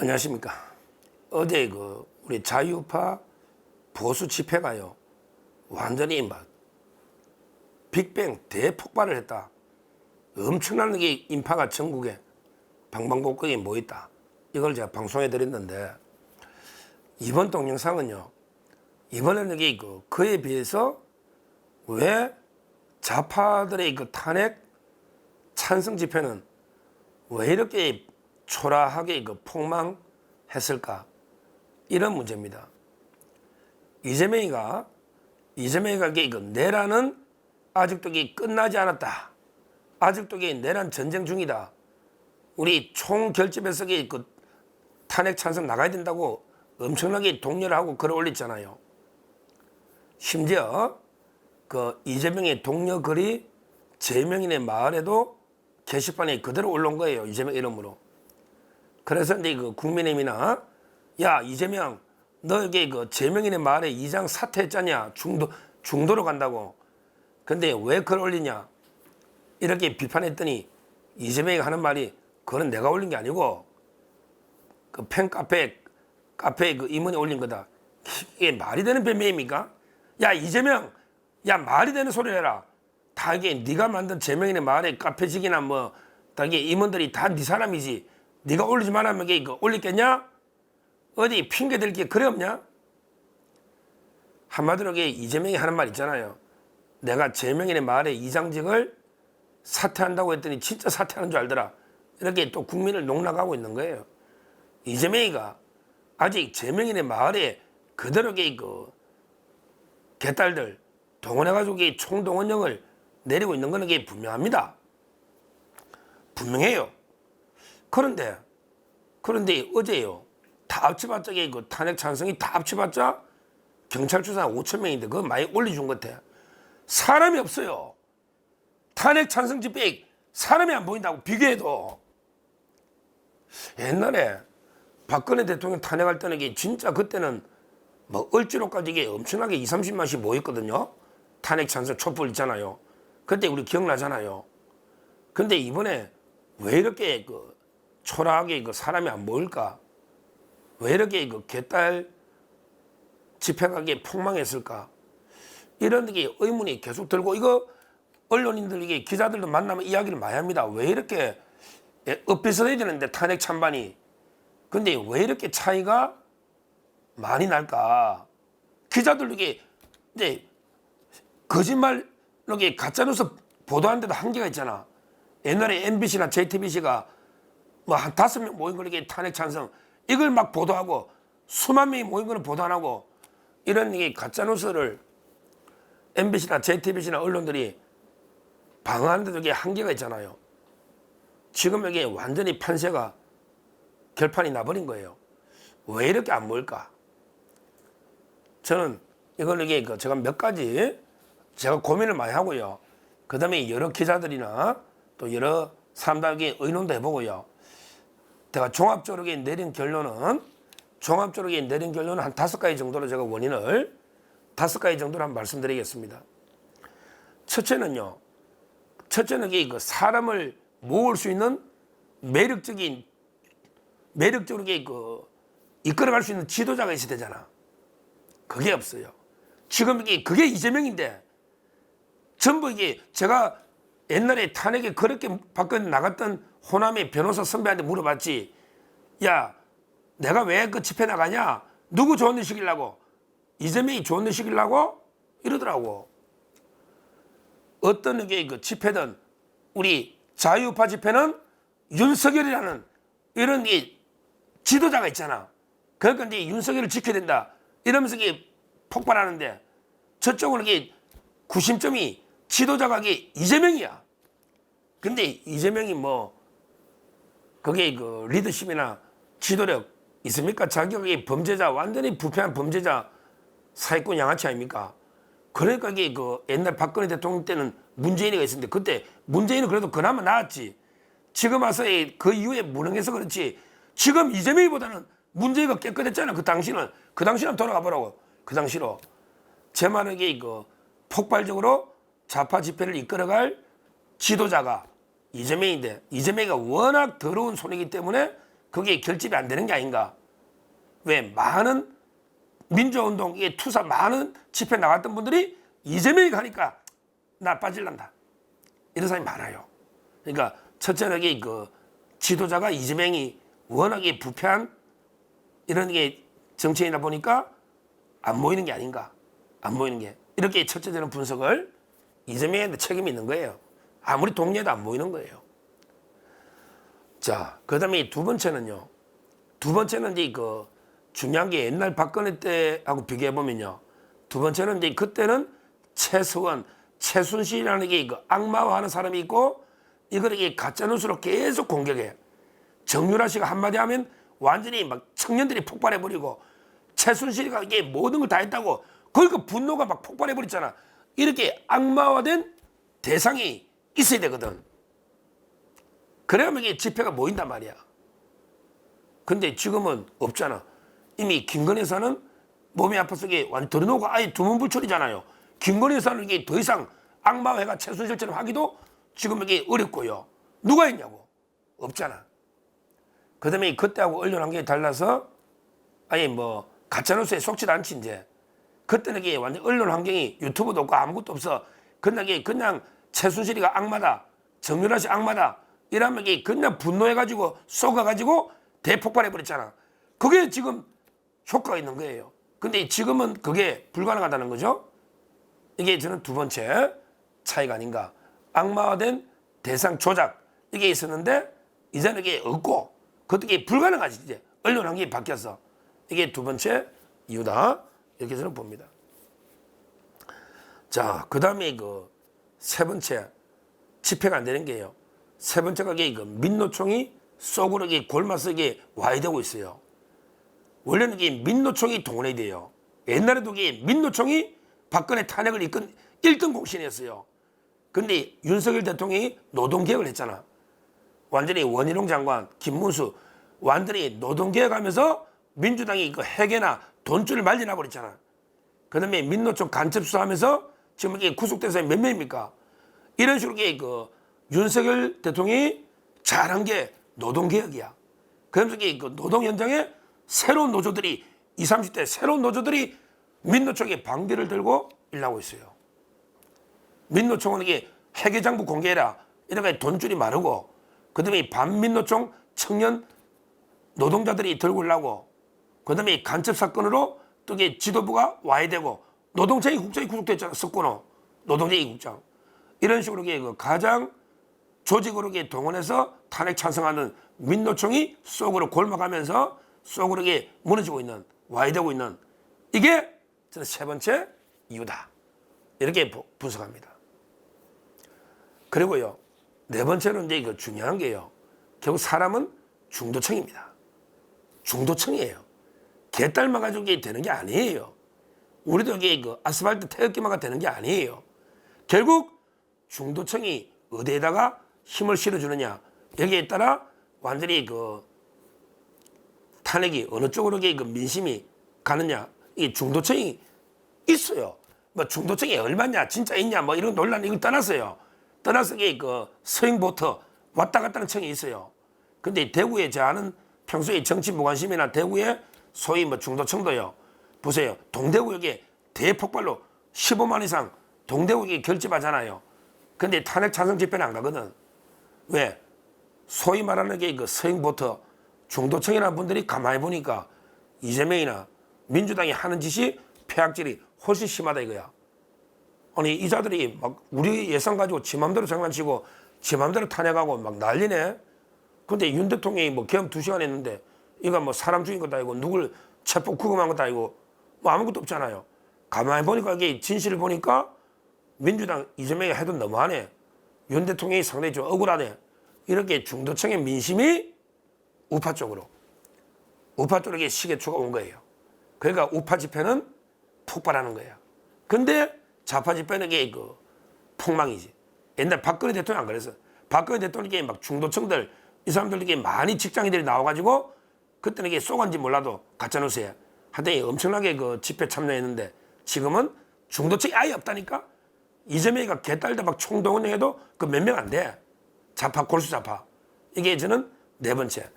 안녕하십니까. 어제 그 우리 자유파 보수 집회가요. 완전히 막 빅뱅 대폭발을 했다. 엄청나게 인파가 전국에 방방곡곡에 모였다. 이걸 제가 방송해 드렸는데 이번 동영상은요. 이번에는 이게 그 그에 비해서 왜 좌파들의 그 탄핵 찬성 집회는 왜 이렇게 초라하게 그 폭망했을까? 이런 문제입니다. 이재명이가 이재명이가 그 내란은 아직도 이게 끝나지 않았다. 아직도 이게 내란 전쟁 중이다. 우리 총 결집에서 이게 그 탄핵 찬성 나가야 된다고 엄청나게 독려를 하고 글을 올렸잖아요. 심지어 그 이재명의 동료 글이 재명인의 마을에도 게시판에 그대로 올라온 거예요. 이재명 이름으로. 그래서 이제 그 국민의힘이나 야 이재명 너에게 그 재명인의 마을에 이장 사퇴했잖냐 중도 중도로 간다고. 근데 왜글 올리냐 이렇게 비판했더니 이재명이 하는 말이 그건 내가 올린 게 아니고 그 팬카페 카페에 그 임원이 올린 거다. 이게 말이 되는 변명입니까? 야 이재명, 야 말이 되는 소리를 해라. 다 이게 네가 만든 재명인의 말에 카페직이나 뭐, 다 이게 임원들이 다 네 사람이지. 네가 올리지 말라면 이게 올리겠냐? 어디 핑계 댈 게 그래 없냐? 한마디로 이게 이재명이 하는 말 있잖아요. 내가 재명인의 말에 이장직을 사퇴한다고 했더니 진짜 사퇴하는 줄 알더라. 이렇게 또 국민을 농락하고 있는 거예요. 이재명이가 아직 재명인의 마을에 그대로 그 개딸들 동원해가지고 이 총동원령을 내리고 있는 거는 게 분명합니다. 분명해요. 그런데 그런데 어제요 다 합쳐봤자 그 탄핵 찬성이 다 합쳐봤자 경찰 추사 5천 명인데 그거 많이 올려준 것 같아. 사람이 없어요. 탄핵 찬성 집회에 사람이 안 보인다고 비교해도 옛날에 박근혜 대통령 탄핵할 때는 진짜 그때는 뭐 을지로까지 이게 엄청나게 2, 30만씩 모였거든요. 탄핵 찬성 촛불 있잖아요. 그때 우리 기억나잖아요. 근데 이번에 왜 이렇게 그 초라하게 그 사람이 안 모일까? 왜 이렇게 그 개딸 이게 폭망했을까? 이런 게 의문이 계속 들고 이거 언론인들 이게 기자들도 만나면 이야기를 많이 합니다. 왜 이렇게 엇비슷해야 되는데 탄핵 찬반이 근데 왜 이렇게 차이가 많이 날까? 기자들 이게 이제 거짓말 이렇게 가짜뉴스 보도하는데도 한계가 있잖아. 옛날에 MBC나 JTBC가 뭐 한 다섯 명 모인 걸 이게 탄핵 찬성 이걸 막 보도하고 수만 명이 모인 거는 보도 안 하고 이런 게 가짜 뉴스를 MBC나 JTBC나 언론들이 방어하는데도 이게 한계가 있잖아요. 지금 여기 완전히 판세가 결판이 나버린 거예요. 왜 이렇게 안 모일까? 저는 이걸 이게 그 제가 몇 가지 제가 고민을 많이 하고요. 그 다음에 여러 기자들이나 또 여러 사람들에게 의논도 해보고요. 제가 종합적으로 내린 결론은 종합적으로 내린 결론은 한 다섯 가지 정도로 제가 원인을 다섯 가지 정도로 한번 말씀드리겠습니다. 첫째는요. 첫째는 이게 그 사람을 모을 수 있는 매력적인 매력적으로 그 이끌어갈 수 있는 지도자가 있어야 되잖아. 그게 없어요. 지금 이게 그게 이재명인데 전부 이게 제가 옛날에 탄핵에 그렇게 밖에 나갔던 호남의 변호사 선배한테 물어봤지. 야, 내가 왜 그 집회 나가냐? 누구 좋은 일 시키려고? 이재명이 좋은 일 시키려고? 이러더라고. 어떤 게그 집회든 우리 자유파 집회는 윤석열이라는 이런 이 지도자가 있잖아. 그러니까 이제 윤석열을 지켜야 된다. 이러면서 이게 폭발하는데 저쪽은 이게 구심점이 지도자가 이게 이재명이야. 근데 이재명이 뭐 그게 그 리더십이나 지도력 있습니까? 자격이 범죄자 완전히 부패한 범죄자 사회권 양아치 아닙니까? 그러니까 이게 그 옛날 박근혜 대통령 때는 문재인이가 있었는데 그때 문재인은 그래도 그나마 나았지. 지금 와서 그 이후에 무능해서 그렇지. 지금 이재명이보다는 문재인가 깨끗했잖아. 그 당시는 그 당시는 돌아가 보라고. 그 당시로 제 말은 이게 그 폭발적으로 좌파 집회를 이끌어갈 지도자가 이재명인데 이재명이가 워낙 더러운 손이기 때문에 그게 결집이 안 되는 게 아닌가? 왜 많은 민주운동에 투사 많은 집회 나갔던 분들이 이재명이 가니까 나 빠질란다. 이런 사람이 많아요. 그러니까 첫째는 그 지도자가 이재명이 워낙에 부패한 이런 게 정치인이다 보니까 안 모이는 게 아닌가. 안 모이는 게. 이렇게 첫째 되는 분석을 이재명한테 책임이 있는 거예요. 아무리 동료도 안 모이는 거예요. 자, 그 다음에 두 번째는요. 두 번째는 이제 그 중요한 게 옛날 박근혜 때하고 비교해 보면요. 두 번째는 이제 그때는 최서원, 최순실이라는 게그 악마화하는 사람이 있고 이걸 이게 가짜 뉴스로 계속 공격해. 정유라 씨가 한마디 하면 완전히 막 청년들이 폭발해 버리고 최순실이가 이게 모든 걸 다 했다고 그러니까 분노가 막 폭발해 버렸잖아. 이렇게 악마화된 대상이 있어야 되거든. 그래야만 이게 집회가 모인단 말이야. 근데 지금은 없잖아. 이미 김건희 여사는 몸이 아파서 이게 완 들어놓고 아예 두문불출이잖아요. 김건희 여사는 이게 더 이상 악마회가 최순실처럼 하기도 지금 이게 어렵고요. 누가 있냐고. 없잖아. 그 다음에 그때하고 언론 환경이 달라서 아예 뭐 가짜뉴스에 속지도 않지 이제. 그때는 이게 완전 언론 환경이 유튜브도 없고 아무것도 없어. 그냥 이게 그냥 최순실이가 악마다. 정유라 씨 악마다. 이러면 그냥 분노해가지고 쏘가가지고 대폭발해버렸잖아. 그게 지금 효과가 있는 거예요. 근데 지금은 그게 불가능하다는 거죠. 이게 저는 두 번째 차이가 아닌가. 악마화된 대상 조작 이게 있었는데 이제는 이게 없고 그것도 이게 불가능하지 이제 언론 환경이 바뀌어서 이게 두 번째 이유다 저는 봅니다. 자, 그 다음에 그 세 번째 집회가 안 되는 게요. 세 번째가 이게 그 민노총이 골마서 이게 와야 되고 있어요. 원래는 이게 민노총이 동원해야 돼요. 옛날에도 이게 민노총이 박근혜 탄핵을 이끈 1등 공신이었어요. 근데 윤석열 대통령이 노동개혁을 했잖아. 완전히 원희룡 장관, 김문수 완전히 노동개혁하면서 민주당이 그 핵이나 돈줄을 말려놔 버렸잖아. 그 다음에 민노총 간첩 수사하면서 지금 이게 구속된 사람이 몇 명입니까? 이런 식으로 이게 그 윤석열 대통령이 잘한 게 노동개혁이야. 그러면서 그 노동 현장에 새로운 노조들이 20, 30대 새로운 노조들이 민노총에 방비를 들고 일하고 있어요. 민노총은 이게 회계장부 공개해라. 이렇게 돈줄이 마르고 그다음에 반민노총 청년 노동자들이 들고 일하고 그 다음에 간첩 사건으로 또 이게 지도부가 와야 되고 노동청이 국장이 구속됐잖아. 석권호 노동쟁이 국장 이런 식으로 이게 그 가장 조직으로 이게 동원해서 탄핵 찬성하는 민노총이 속으로 골마가면서 속으로 이게 무너지고 있는 와야 되고 있는 이게 저는 세 번째 이유다. 이렇게 부- 분석합니다. 그리고요, 네 번째는 이제 이거 중요한 게요. 결국 사람은 중도층입니다. 중도층이에요. 개 닮아가지고 이게 되는 게 아니에요. 우리도 이게 그 아스팔트 태극기마가 되는 게 아니에요. 결국 중도층이 어디에다가 힘을 실어주느냐 여기에 따라 완전히 그 탄핵이 어느 쪽으로 그 민심이 가느냐 이 중도층이 있어요. 뭐 중도층이 얼마냐 진짜 있냐 뭐 이런 논란 이걸 떠났어요. 떠나서 그 스윙보트 왔다 갔다 하는 층이 있어요. 근데 대구에 저 아는 평소에 정치 무관심이나 대구에 소위 뭐 중도층도요. 보세요. 동대구역에 대폭발로 15만 이상 동대구역에 결집하잖아요. 근데 탄핵 찬성 집회는 안 가거든. 왜? 소위 말하는 게 그 서행보트 중도층이라는 분들이 가만히 보니까 이재명이나 민주당이 하는 짓이 폐악질이 훨씬 심하다 이거야. 아니 이 자들이 막 우리 예산 가지고 지 맘대로 장난치고 지 맘대로 탄핵하고 막 난리네. 근데 윤 대통령이 뭐 계엄 두 시간 했는데 이거 뭐 사람 죽인 것도 아니고 누굴 체포 구금한 것도 아니고 뭐 아무것도 없잖아요. 가만히 보니까 이게 진실을 보니까 민주당 이재명이 해도 너무하네. 윤 대통령이 상당히 좀 억울하네. 이렇게 중도층의 민심이 우파 쪽으로 우파 이게 시계초가 온 거예요. 그러니까 우파 집회는 폭발하는 거야. 근데 좌파 집회는 이게 그 폭망이지. 옛날 박근혜 대통령 안 그랬어. 박근혜 대통령이 막 중도층들 이 사람들 이게 많이 직장인들이 나와가지고 그때는 이게 쏘간지 몰라도 가짜뉴스에 하여튼 엄청나게 그 집회 참여했는데 지금은 중도층이 아예 없다니까. 이재명이가 개딸들 막 총동원해도 그 몇 명 안 돼. 좌파 골수 좌파. 이게 저는 네 번째.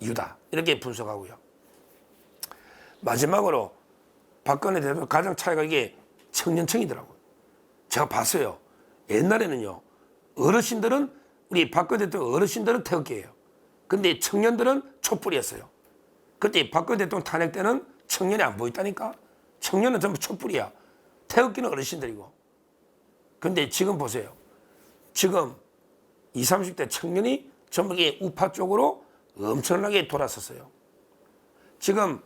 이유다. 이렇게 분석하고요. 마지막으로 박근혜 대통령 가장 차이가 이게 청년층이더라고요. 제가 봤어요. 옛날에는요. 어르신들은 우리 박근혜 대통령 어르신들은 태극기예요. 근데 청년들은 촛불이었어요. 그때 박근혜 대통령 탄핵 때는 청년이 안 보였다니까. 청년은 전부 촛불이야. 태극기는 어르신들이고. 근데 지금 보세요. 지금 20, 30대 청년이 전부 이게 우파 쪽으로 엄청나게 돌아섰어요. 지금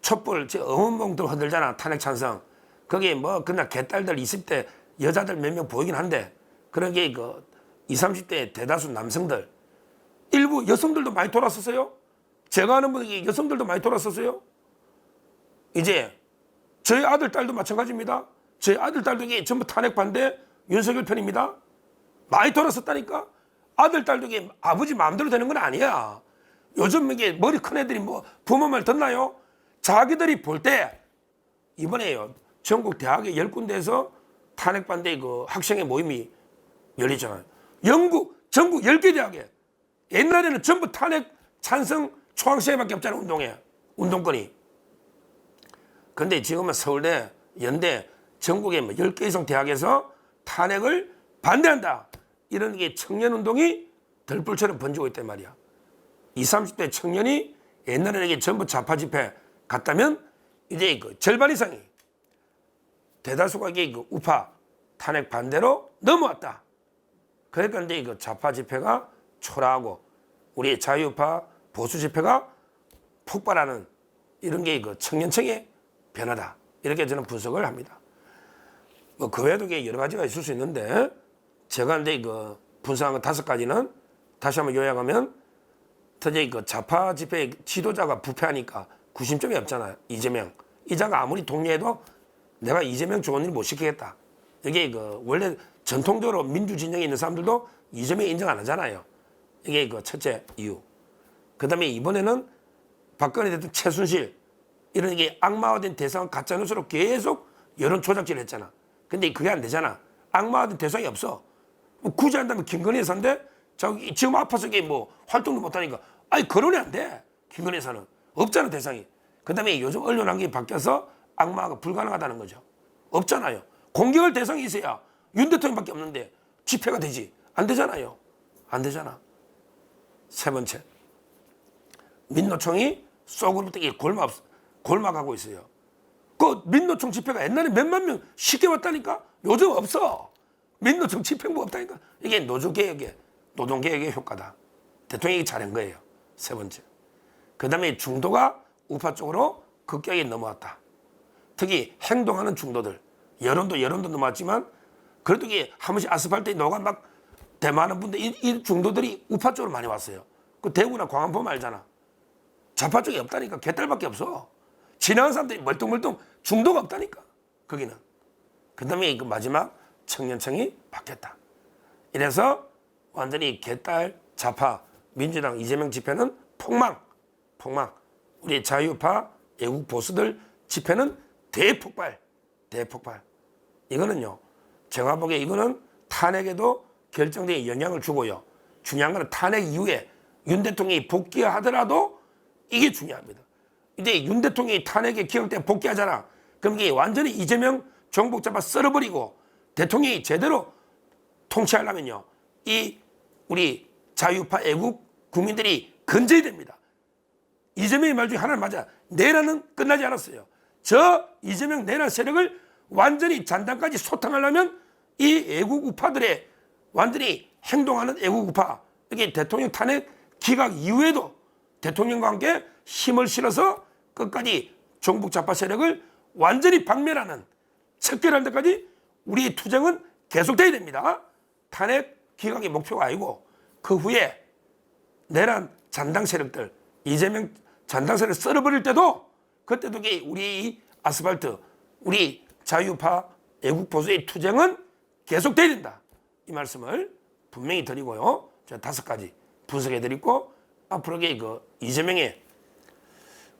촛불, 저 어원봉들 흔들잖아. 탄핵 찬성. 거기에 뭐 그날 개딸들 20대 여자들 몇 명 보이긴 한데 그런 게 그 20, 30대 대다수 남성들 일부 여성들도 많이 돌아섰어요. 제가 아는 분이 여성들도 많이 돌아섰어요. 이제 저희 아들 딸도 마찬가지입니다. 저희 아들 딸도 이게 전부 탄핵 반대 윤석열 편입니다. 많이 돌아섰다니까. 아들 딸도 이게 아버지 마음대로 되는 건 아니야. 요즘 이게 머리 큰 애들이 뭐 부모 말 듣나요? 자기들이 볼 때 이번에요 전국 대학의 열 군데에서 탄핵 반대 그 학생의 모임이 열리잖아요. 영국 전국 열 개 대학에 옛날에는 전부 탄핵 찬성 초학생밖에 없잖아 운동에 운동권이. 근데 지금은 서울대, 연대, 전국의 뭐 10개 이상 대학에서 탄핵을 반대한다. 이런 게 청년 운동이 들불처럼 번지고 있단 말이야. 20, 30대 청년이 옛날에는 이게 전부 좌파 집회 갔다면 이제 그 절반 이상이 대다수가 이게 그 우파 탄핵 반대로 넘어왔다. 그러니까 이제 그 좌파 집회가 초라하고 우리 자유파 보수 집회가 폭발하는 이런 게 그 청년층의 변화다. 이렇게 저는 분석을 합니다. 뭐 그 외에도 여러 가지가 있을 수 있는데 제가 이제 그 분석한 거 다섯 가지는 다시 한번 요약하면 특히 그 좌파 집회 지도자가 부패하니까 구심점이 없잖아요. 이재명. 이자가 아무리 동료해도 내가 이재명 좋은 일 못 시키겠다. 이게 그 원래 전통적으로 민주 진영에 있는 사람들도 이재명 인정 안 하잖아요. 이게 그 첫째 이유. 그 다음에 이번에는 박근혜 대통령 최순실 이런 게 악마화된 대상 가짜 뉴스로 계속 여론 조작질을 했잖아. 근데 그게 안 되잖아. 악마화된 대상이 없어. 뭐 굳이 한다면 김건희 여사인데 저기 지금 아파서 이게 뭐 활동도 못 하니까 아니 거론이 안 돼. 김건희 여사는 없잖아 대상이. 그 다음에 요즘 언론 환경이 바뀌어서 악마가 불가능하다는 거죠. 없잖아요. 공격할 대상이 있어야 윤 대통령밖에 없는데 집회가 되지. 안 되잖아요. 안 되잖아. 세 번째. 민노총이 속으로부터 이게 골막, 골막하고 있어요. 그 민노총 집회가 옛날에 몇만 명 쉽게 왔다니까? 요즘 없어. 민노총 집행부 없다니까? 이게 노조개혁의, 노동개혁의 효과다. 대통령이 잘한 거예요. 세 번째. 그 다음에 중도가 우파 쪽으로 급격히 넘어왔다. 특히 행동하는 중도들. 여론도 여론도 넘어왔지만 그래도 이게 한 번씩 아스팔트에 녹아 막 대만한 분들, 이, 이 중도들이 우파 쪽으로 많이 왔어요. 그 대구나 광안 보면 알잖아. 좌파 쪽이 없다니까. 개딸밖에 없어. 지나간 사람들이 멀뚱멀뚱 중도가 없다니까. 거기는. 그 다음에 그 마지막 청년층이 바뀌었다. 이래서 완전히 개딸 좌파 민주당 이재명 집회는 폭망, 폭망. 우리 자유파 애국 보수들 집회는 대폭발, 대폭발. 이거는요. 제가 보기에 이거는 탄핵에도 결정적인 영향을 주고요. 중요한 거는 탄핵 이후에 윤 대통령이 복귀하더라도 이게 중요합니다. 이제 윤 대통령이 탄핵에 기억때 복귀하잖아. 그럼 이게 완전히 이재명 정복 잡아 썰어버리고 대통령이 제대로 통치하려면요. 이 우리 자유파 애국 국민들이 건져야 됩니다. 이재명의 말 중에 하나는 맞아. 내란은 끝나지 않았어요. 저 이재명 내란 세력을 완전히 잔당까지 소탕하려면 이 애국 우파들의 완전히 행동하는 애국 우파 이게 대통령 탄핵 기각 이후에도 대통령과 함께 힘을 실어서 끝까지 종북 좌파 세력을 완전히 박멸하는 척결할 때까지 우리의 투쟁은 계속돼야 됩니다. 탄핵 기각이 목표가 아니고 그 후에 내란 잔당 세력들 이재명 잔당 세력 썰어버릴 때도 그때도 우리 아스팔트 우리 자유파 애국 보수의 투쟁은 계속돼야 된다. 이 말씀을 분명히 드리고요. 제가 다섯 가지 분석해 드리고 앞으로 그 이재명의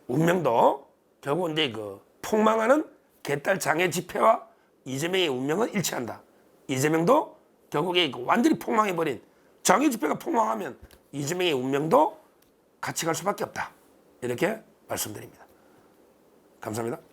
운명도 결국 이제 그 폭망하는 개딸 장애 집회와 이재명의 운명은 일치한다. 이재명도 결국에 그 완전히 폭망해버린 장애 집회가 폭망하면 이재명의 운명도 같이 갈 수밖에 없다. 이렇게 말씀드립니다. 감사합니다.